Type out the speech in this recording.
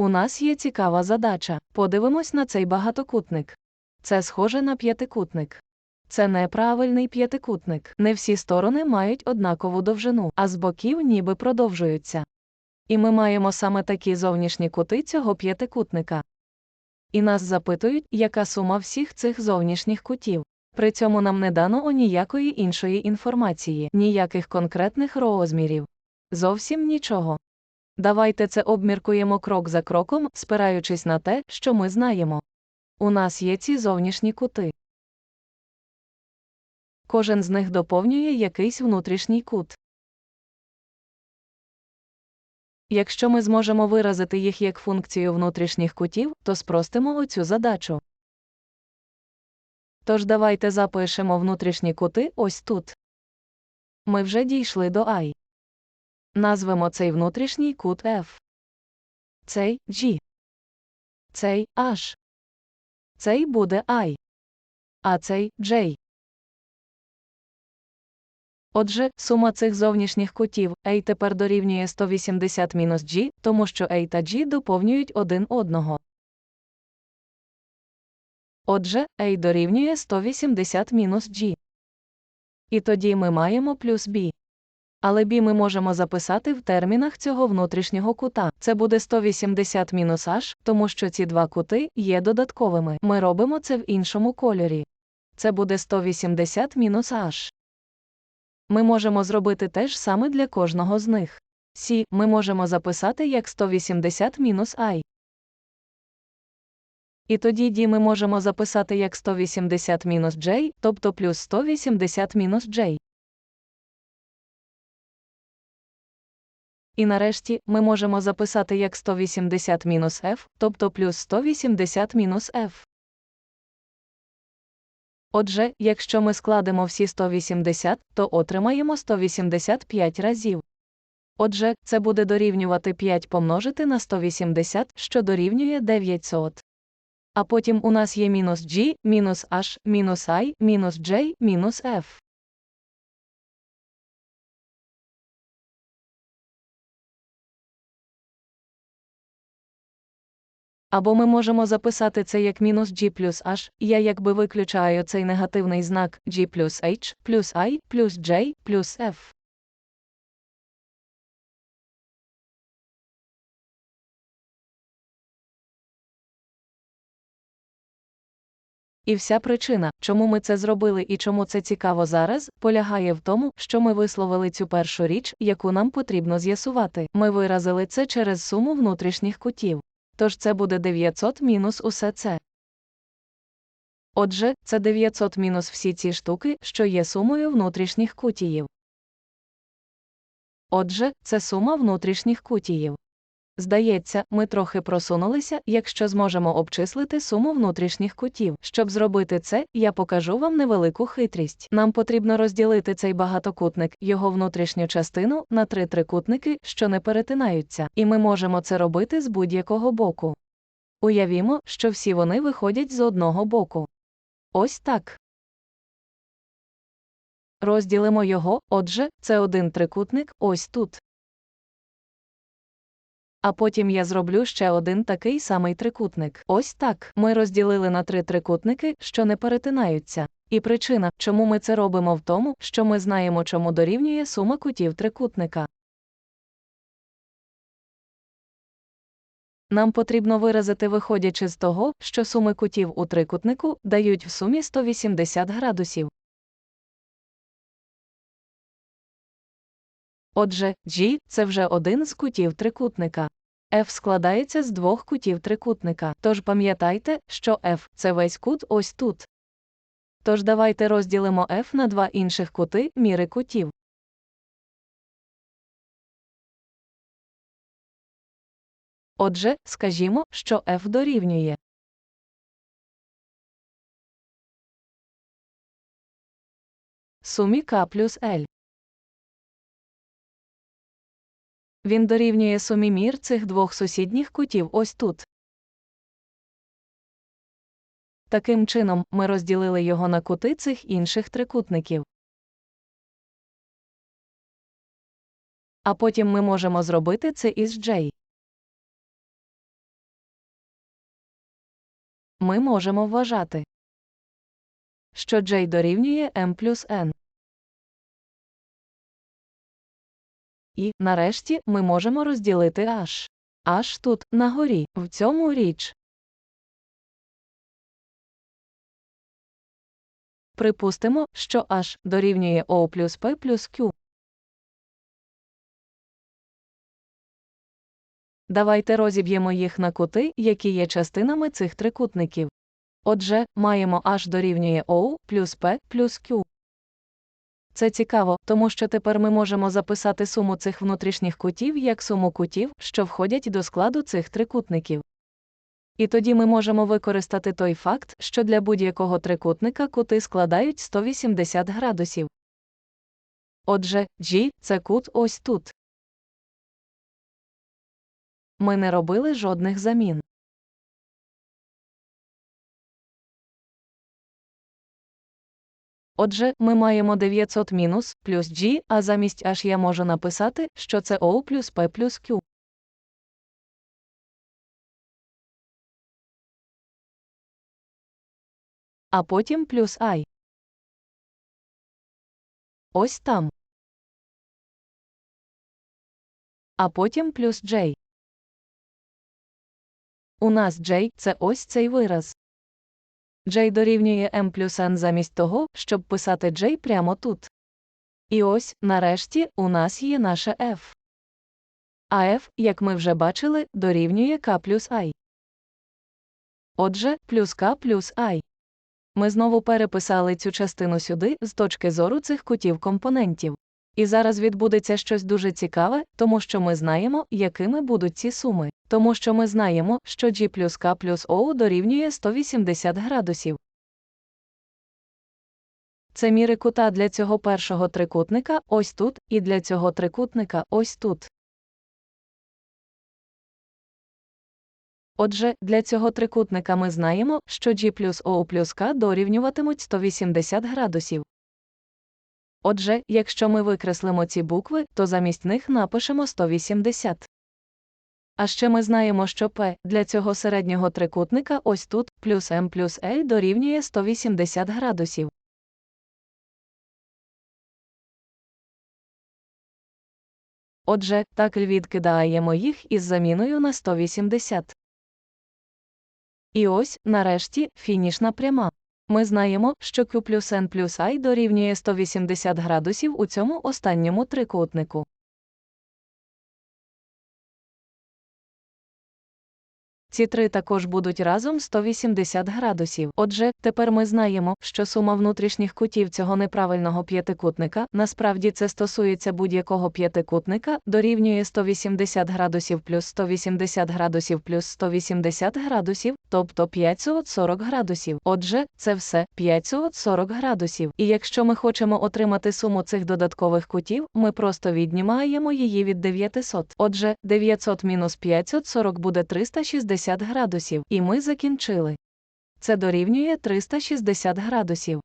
У нас є цікава задача. Подивимось на цей багатокутник. Це схоже на п'ятикутник. Це неправильний п'ятикутник. Не всі сторони мають однакову довжину, а з боків ніби продовжуються. І ми маємо саме такі зовнішні кути цього п'ятикутника. І нас запитують, яка сума всіх цих зовнішніх кутів. При цьому нам не дано о ніякої іншої інформації, ніяких конкретних розмірів. Зовсім нічого. Давайте це обміркуємо крок за кроком, спираючись на те, що ми знаємо. У нас є ці зовнішні кути. Кожен з них доповнює якийсь внутрішній кут. Якщо ми зможемо виразити їх як функцію внутрішніх кутів, то спростимо оцю задачу. Тож давайте запишемо внутрішні кути ось тут. Ми вже дійшли до I. Назвемо цей внутрішній кут F. Цей G. Цей H. Цей буде I. А цей J. Отже, сума цих зовнішніх кутів A тепер дорівнює 180 мінус G, тому що A та G доповнюють один одного. Отже, A дорівнює 180 мінус G. І тоді ми маємо плюс B. Але B ми можемо записати в термінах цього внутрішнього кута. Це буде 180 мінус H, тому що ці два кути є додатковими. Ми робимо це в іншому кольорі. Це буде 180 мінус H. Ми можемо зробити те ж саме для кожного з них. Сі ми можемо записати як 180 мінус I. І тоді D ми можемо записати як 180 мінус J, тобто плюс 180 І нарешті ми можемо записати як 180-f, тобто плюс 180 мінус F. Отже, якщо ми складемо всі 180, то отримаємо 185 разів. Отже, це буде дорівнювати 5 помножити на 180, що дорівнює 900. А потім у нас є мінус G, мінус H, мінус I, мінус J, мінус F. Або ми можемо записати це як мінус G плюс H, я якби виключаю цей негативний знак G плюс H, плюс I, плюс J, плюс F. І вся причина, чому ми це зробили і чому це цікаво зараз, полягає в тому, що ми висловили цю першу річ, яку нам потрібно з'ясувати. Ми виразили це через суму внутрішніх кутів. Тож це буде 900 мінус усе це. Отже, це 900 мінус всі ці штуки, що є сумою внутрішніх кутіїв. Отже, це сума внутрішніх кутіїв. Здається, ми трохи просунулися, якщо зможемо обчислити суму внутрішніх кутів. Щоб зробити це, я покажу вам невелику хитрість. Нам потрібно розділити цей багатокутник, його внутрішню частину, на три трикутники, що не перетинаються, і ми можемо це робити з будь-якого боку. Уявімо, що всі вони виходять з одного боку. Ось так. Розділимо його, отже, це один трикутник, ось тут. А потім я зроблю ще один такий самий трикутник. Ось так. Ми розділили на три трикутники, що не перетинаються. І причина, чому ми це робимо в тому, що ми знаємо, чому дорівнює сума кутів трикутника. Нам потрібно виразити, виходячи з того, що суми кутів у трикутнику дають в сумі 180 градусів. Отже, G – це вже один з кутів трикутника. F складається з двох кутів трикутника. Тож пам'ятайте, що F – це весь кут ось тут. Тож давайте розділимо F на два інших кути міри кутів. Отже, скажімо, що F дорівнює. Сумі К плюс L. Він дорівнює сумі мір цих двох сусідніх кутів ось тут. Таким чином, ми розділили його на кути цих інших трикутників. А потім ми можемо зробити це із J. ми можемо вважати, що J дорівнює m плюс n. І, нарешті, ми можемо розділити H. H тут, на горі, в цьому річ. Припустимо, що H дорівнює O плюс P плюс Q. Давайте розіб'ємо їх на кути, які є частинами цих трикутників. Отже, маємо H дорівнює O плюс P плюс Q. Це цікаво, тому що тепер ми можемо записати суму цих внутрішніх кутів як суму кутів, що входять до складу цих трикутників. І тоді ми можемо використати той факт, що для будь-якого трикутника кути складають 180 градусів. Отже, G – це кут ось тут. Ми не робили жодних замін. Отже, ми маємо 900 мінус плюс G, а замість H я можу написати, що це O плюс P плюс Q. А потім плюс I. Ось там. А потім плюс J. У нас J – це ось цей вираз. J дорівнює m плюс n замість того, щоб писати J прямо тут. І ось, нарешті, у нас є наше f. А f, як ми вже бачили, дорівнює k плюс i. Отже, плюс k плюс i. Ми знову переписали цю частину сюди з точки зору цих кутів компонентів. І зараз відбудеться щось дуже цікаве, тому що ми знаємо, якими будуть ці суми. Тому що ми знаємо, що G плюс K плюс O дорівнює 180 градусів. Це міри кута для цього першого трикутника ось тут, і для цього трикутника ось тут. Отже, для цього трикутника ми знаємо, що G плюс O плюс K дорівнюватимуть 180 градусів. Отже, якщо ми викреслимо ці букви, то замість них напишемо 180. А ще ми знаємо, що P для цього середнього трикутника ось тут плюс M плюс L дорівнює 180 градусів. Отже, так відкидаємо їх із заміною на 180. І ось, нарешті, фінішна пряма. Ми знаємо, що Q плюс N плюс I дорівнює 180 градусів у цьому останньому трикутнику. Ці три також будуть разом 180 градусів. Отже, тепер ми знаємо, що сума внутрішніх кутів цього неправильного п'ятикутника, насправді це стосується будь-якого п'ятикутника, дорівнює 180 градусів плюс 180 градусів плюс 180 градусів, тобто 540 градусів. Отже, це все 540 градусів. І якщо ми хочемо отримати суму цих додаткових кутів, ми просто віднімаємо її від 900. Отже, 900 мінус 540 буде 360 градусів, і ми закінчили. Це дорівнює 360 градусів.